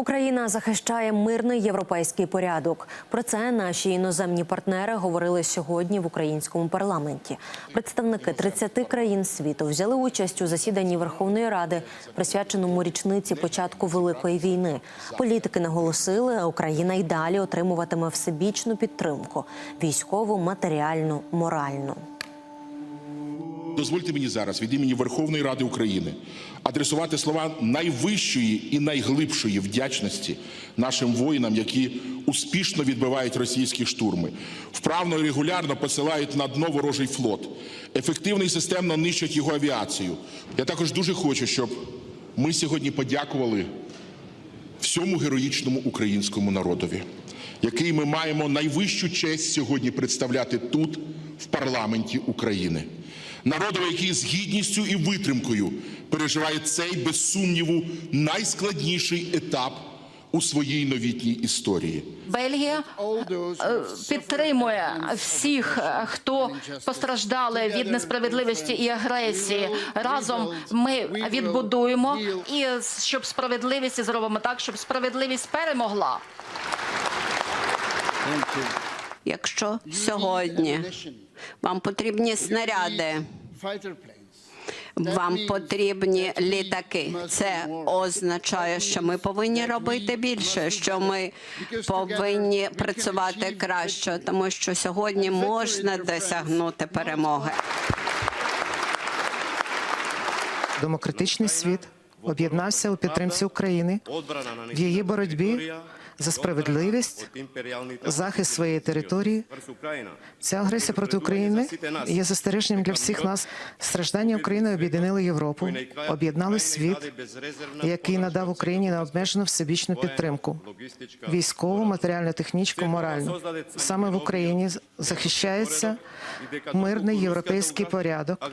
Україна захищає мирний європейський порядок. Про це наші іноземні партнери говорили сьогодні в українському парламенті. Представники 30 країн світу взяли участь у засіданні Верховної Ради, присвяченому річниці початку великої війни. Політики наголосили, Україна й далі отримуватиме всебічну підтримку військову, матеріальну, моральну. Дозвольте мені зараз від імені Верховної Ради України адресувати слова найвищої і найглибшої вдячності нашим воїнам, які успішно відбивають російські штурми, вправно і регулярно посилають на дно ворожий флот, ефективно і системно нищать його авіацію. Я також дуже хочу, щоб ми сьогодні подякували всьому героїчному українському народові, який ми маємо найвищу честь сьогодні представляти тут, в парламенті України. Народові, який з гідністю і витримкою переживає цей, без сумніву, найскладніший етап у своїй новітній історії. Бельгія е, підтримує всіх, хто постраждали від несправедливості і агресії. Разом ми відбудуємо і щоб справедливість і зробимо так, щоб справедливість перемогла. Якщо сьогодні вам потрібні снаряди, вам потрібні літаки. Це означає, що ми повинні робити більше, що ми повинні працювати краще, тому що сьогодні можна досягнути перемоги. Демократичний світ об'єднався у підтримці України в її боротьбі за справедливість, захист своєї території. Ця агресія проти України є застереженням для всіх нас. Страждання України об'єднали Європу, об'єднали світ, який надав Україні необмежену всебічну підтримку військову, матеріально, технічну, моральну. Саме в Україні захищається мирний європейський порядок.